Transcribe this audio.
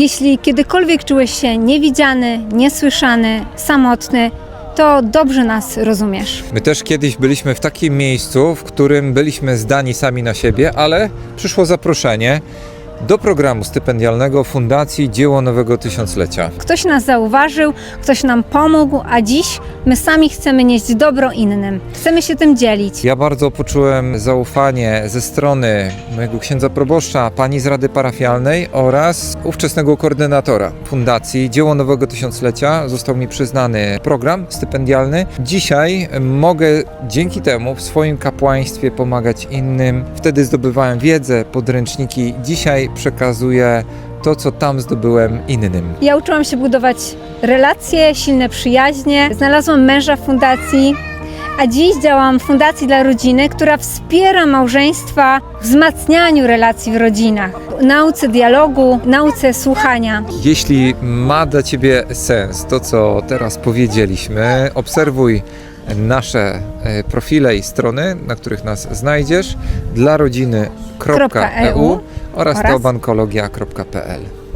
Jeśli kiedykolwiek czułeś się niewidziany, niesłyszany, samotny, to dobrze nas rozumiesz. My też kiedyś byliśmy w takim miejscu, w którym byliśmy zdani sami na siebie, ale przyszło zaproszenie do programu stypendialnego Fundacji Dzieło Nowego Tysiąclecia. Ktoś nas zauważył, ktoś nam pomógł, a dziś my sami chcemy nieść dobro innym. Chcemy się tym dzielić. Ja bardzo poczułem zaufanie ze strony mojego księdza proboszcza, pani z Rady Parafialnej oraz ówczesnego koordynatora Fundacji Dzieło Nowego Tysiąclecia. Został mi przyznany program stypendialny. Dzisiaj mogę dzięki temu w swoim kapłaństwie pomagać innym. Wtedy zdobywałem wiedzę, podręczniki. Dzisiaj przekazuję to, co tam zdobyłem innym. Ja uczyłam się budować relacje, silne przyjaźnie. Znalazłam męża w fundacji, a dziś działam w Fundacji dla Rodziny, która wspiera małżeństwa w wzmacnianiu relacji w rodzinach, nauce dialogu, nauce słuchania. Jeśli ma dla Ciebie sens to, co teraz powiedzieliśmy, obserwuj nasze e, profile i strony, na których nas znajdziesz, dla rodziny.eu oraz Oraz teobankologia.pl.